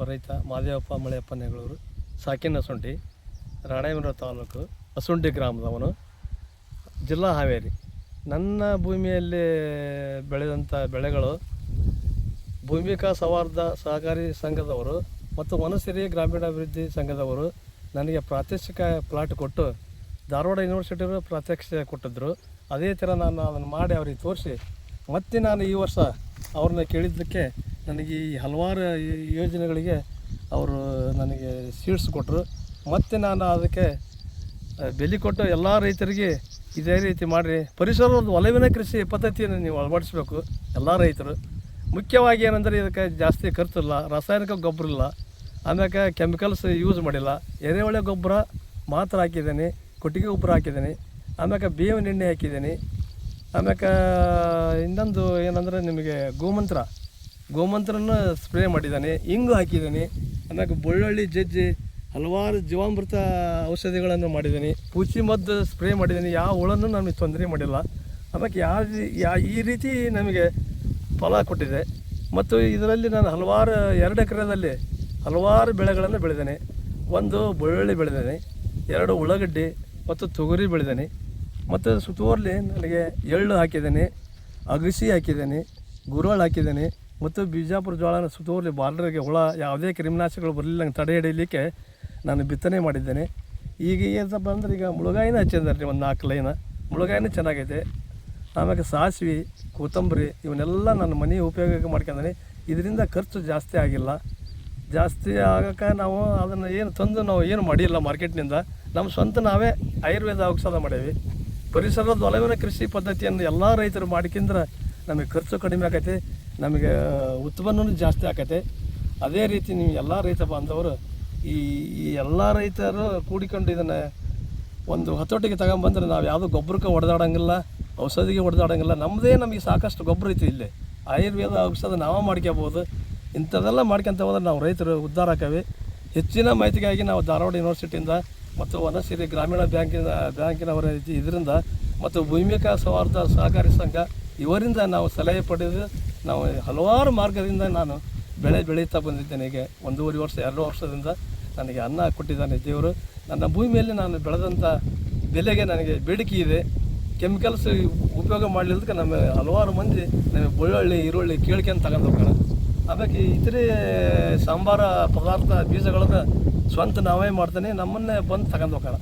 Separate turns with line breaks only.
ಒಬ್ಬ ರೈತ ಮಾದೇವಪ್ಪ ಮಳೆಯಪ್ಪ ನೆಗಳೂರು, ಸಾಕಿನ ಅಸುಂಟಿ ರಾಣೇಬೆನ್ನೂರು ತಾಲೂಕು, ಅಸುಂಟಿ ಗ್ರಾಮದವನು ಜಿಲ್ಲಾ ಹಾವೇರಿ. ನನ್ನ ಭೂಮಿಯಲ್ಲಿ ಬೆಳೆದಂಥ ಬೆಳೆಗಳು ಭೂಮಿಕಾ ಸೌಹಾರ್ದ ಸಹಕಾರಿ ಸಂಘದವರು ಮತ್ತು ವನಸಿರಿ ಗ್ರಾಮೀಣಾಭಿವೃದ್ಧಿ ಸಂಘದವರು ನನಗೆ ಪ್ರಾತ್ಯಕ್ಷಿಕ ಪ್ಲಾಟ್ ಕೊಟ್ಟು ಧಾರವಾಡ ಯೂನಿವರ್ಸಿಟಿಯವರು ಪ್ರಾತ್ಯಕ್ಷಿಕ ಕೊಟ್ಟಿದ್ದರು ಅದೇ ಥರ ನಾನು ಅದನ್ನು ಮಾಡಿ ಅವ್ರಿಗೆ ತೋರಿಸಿ, ಮತ್ತೆ ನಾನು ಈ ವರ್ಷ ಅವ್ರನ್ನ ಕೇಳಿದ್ದಕ್ಕೆ ನನಗೆ ಈ ಹಲವಾರು ಯೋಜನೆಗಳಿಗೆ ಅವರು ನನಗೆ ಸೀಡ್ಸ್ ಕೊಟ್ಟರು. ಮತ್ತು ನಾನು ಅದಕ್ಕೆ ಬೆಲೆ ಕೊಟ್ಟು ಎಲ್ಲ ರೈತರಿಗೆ ಇದೇ ರೀತಿ ಮಾಡಿರಿ ಒಂದು ಒಲವಿನ ಕೃಷಿ ಪದ್ಧತಿಯನ್ನು ನೀವು ಅಳವಡಿಸ್ಬೇಕು ಎಲ್ಲ ರೈತರು. ಮುಖ್ಯವಾಗಿ ಏನಂದರೆ ಇದಕ್ಕೆ ಜಾಸ್ತಿ ಖರ್ಚಿಲ್ಲ ರಾಸಾಯನಿಕ ಗೊಬ್ಬರ ಇಲ್ಲ. ಆಮ್ಯಾಕೆ ಕೆಮಿಕಲ್ಸ್ ಯೂಸ್ ಮಾಡಿಲ್ಲ. ಎರೆಹುಳ ಗೊಬ್ಬರ ಮಾತ್ರ ಹಾಕಿದ್ದೀನಿ, ಕೊಟ್ಟಿಗೆ ಗೊಬ್ಬರ ಹಾಕಿದ್ದೀನಿ. ಆಮ್ಯಾಕೆ ಬೇವಿನ ಎಣ್ಣೆ ಹಾಕಿದ್ದೀನಿ. ಆಮ್ಯಾಕೆ, ಇನ್ನೊಂದು ಏನಂದರೆ ನಿಮಗೆ ಗೋಮಂತ್ರ. ಗೋಮಂತ್ರನ ಸ್ಪ್ರೇ ಮಾಡಿದ್ದಾನೆ, ಇಂಗು ಹಾಕಿದ್ದಾನೆ ಆಮ್ಯಾಕೆ ಬೆಳ್ಳುಳ್ಳಿ ಜಜ್ಜಿ ಹಲವಾರು ಜೀವಾಮೃತ ಔಷಧಿಗಳನ್ನು ಮಾಡಿದ್ದೀನಿ, ಪೂಚಿ ಮದ್ದು ಸ್ಪ್ರೇ ಮಾಡಿದ್ದೀನಿ, ಯಾವ ಹುಳನ್ನು ನಮಗೆ ತೊಂದರೆ ಮಾಡಿಲ್ಲ. ಅದಕ್ಕೆ ಯಾವ ಯಾ, ಈ ರೀತಿ ನಮಗೆ ಫಲ ಕೊಟ್ಟಿದೆ. ಮತ್ತು ಇದರಲ್ಲಿ ನಾನು ಹಲವಾರು, ಎರಡು ಎಕರೆದಲ್ಲಿ ಹಲವಾರು ಬೆಳೆಗಳನ್ನು ಬೆಳೆದೇನೆ. ಒಂದು ಬೆಳ್ಳುಳ್ಳಿ ಬೆಳೆದೇನೆ, ಎರಡು ಉಳ್ಳಾಗಡ್ಡಿ, ಮತ್ತು ತೊಗರಿ ಬೆಳೆದೇನೆ. ಮತ್ತು ಸುತ್ತುವರ್ಲಿ ನನಗೆ ಎಳ್ಳು ಹಾಕಿದ್ದೇನೆ, ಅಗಸಿ ಹಾಕಿದ್ದೇನೆ ಗುರುವಾಳು ಹಾಕಿದ್ದೇನೆ. ಮತ್ತು ಬಿಜಾಪುರ ಜೋಳನ ಸುತ್ತೋರ್ಲಿ ಬಾರ್ಡರ್ಗೆ ಹುಳ ಯಾವುದೇ ಕ್ರಿಮಿನಾಶಕಗಳು ಬರಲಿಲ್ಲ ತಡೆ ಹಿಡಿಯಲಿಕ್ಕೆ ನಾನು ಬಿತ್ತನೆ ಮಾಡಿದ್ದೇನೆ. ಈಗ ಏನಪ್ಪ ಅಂದ್ರೆ ಈಗ ಮುಳುಗಾಯಿನ ಹಚ್ಚಿದ್ದಾರೆ ಒಂದು ನಾಲ್ಕು ಲೈನ. ಮುಳುಗಾಯಿನೂ ಚೆನ್ನಾಗೈತೆ. ಆಮೇಲೆ ಸಾಸಿವೆ, ಕೊತ್ತಂಬರಿ ಇವನ್ನೆಲ್ಲ ನನ್ನ ಮನೆ ಉಪಯೋಗಕ್ಕೆ ಮಾಡ್ಕೊಂಡೀನಿ. ಇದರಿಂದ ಖರ್ಚು ಜಾಸ್ತಿ ಆಗಿಲ್ಲ. ಜಾಸ್ತಿ ಆಗಕ್ಕೆ ನಾವು ಅದನ್ನು ಏನು ತಂದು ನಾವು ಏನು ಮಾಡಿಲ್ಲ ಮಾರ್ಕೆಟ್ನಿಂದ. ನಮ್ಮ ಸ್ವಂತ ನಾವೇ ಆಯುರ್ವೇದ ಔಷಧ ಮಾಡೇವಿ. ಪರಿಸರದ ಒಲವಿನ ಕೃಷಿ ಪದ್ಧತಿಯನ್ನು ಎಲ್ಲ ರೈತರು ಮಾಡಿಕೊಂಡ್ರೆ ನಮಗೆ ಖರ್ಚು ಕಡಿಮೆ ಆಕೈತೆ ನಮಗೆ ಉತ್ಪನ್ನವೂ ಜಾಸ್ತಿ ಆಕತೆ. ಅದೇ ರೀತಿ ನೀವು ಎಲ್ಲ ರೈತ ಬಾಂಧವರು, ಈ ಈ ಎಲ್ಲ ರೈತರು ಕೂಡಿಕೊಂಡು ಇದನ್ನು ಒಂದು ಹತೋಟಿಗೆ ತಗೊಂಬಂದ್ರೆ ನಾವು ಯಾವುದೋ ಗೊಬ್ಬರಕ್ಕೆ ಹೊಡೆದಾಡೋಂಗಿಲ್ಲ, ಔಷಧಿಗೆ ಹೊಡೆದಾಡೋಂಗಿಲ್ಲ ನಮ್ಮದೇ ನಮಗೆ ಸಾಕಷ್ಟು ಗೊಬ್ಬರ ಐತಿ ಇಲ್ಲಿ. ಆಯುರ್ವೇದ ಔಷಧ ನಾವೇ ಮಾಡ್ಕೋಬೋದು ಇಂಥದ್ದೆಲ್ಲ ಮಾಡ್ಕೊಂತ ಹೋದ್ರೆ ನಾವು ರೈತರು ಉದ್ಧಾರ ಆಕವೆ ಹೆಚ್ಚಿನ ಮಾಹಿತಿಗಾಗಿ ನಾವು ಧಾರವಾಡ ಯೂನಿವರ್ಸಿಟಿಯಿಂದ ಮತ್ತು ವನಸಿರಿ ಗ್ರಾಮೀಣ ಬ್ಯಾಂಕಿನ, ಬ್ಯಾಂಕಿನವರ ಇದ್- ಇದರಿಂದ ಮತ್ತು ಭೂಮಿಕಾ ಸೌಹಾರ್ದ ಸಹಕಾರಿ ಸಂಘ ಇವರಿಂದ ನಾವು ಸಲಹೆ ಪಡೆದು ನಾವು ಹಲವಾರು ಮಾರ್ಗದಿಂದ ನಾನು ಬೆಳೆ ಬೆಳೀತಾ ಬಂದಿದ್ದೇನೆ. ಹೀಗೆ ಒಂದೂವರೆ ವರ್ಷ, ಎರಡು ವರ್ಷದಿಂದ ನನಗೆ ಅನ್ನ ಕೊಟ್ಟಿದ್ದಾನೆ ದೇವರು. ನನ್ನ ಭೂಮಿಯಲ್ಲಿ ನಾನು ಬೆಳೆದಂಥ ಬೆಲೆಗೆ ನನಗೆ ಬೇಡಿಕೆ ಇದೆ. ಕೆಮಿಕಲ್ಸ್ ಉಪಯೋಗ ಮಾಡಲಿಲ್ಲದಕ್ಕೆ ನಮ್ಮ ಹಲವಾರು ಮಂದಿ ನಮಗೆ ಬೆಳ್ಳುಳ್ಳಿ, ಈರುಳ್ಳಿ ಕೇಳ್ಕೊಂಡು ತಗೊಂಡು ಹೋಗೋಣ ಅದಕ್ಕೆ ಇತರೆ ಸಾಂಬಾರ ಪದಾರ್ಥ ಬೀಜಗಳನ್ನು ಸ್ವಂತ ನಾವೇ ಮಾಡ್ತೇನೆ. ನಮ್ಮನ್ನೇ ಬಂದು ತಗೊಂಡು ಹೋಗೋಣ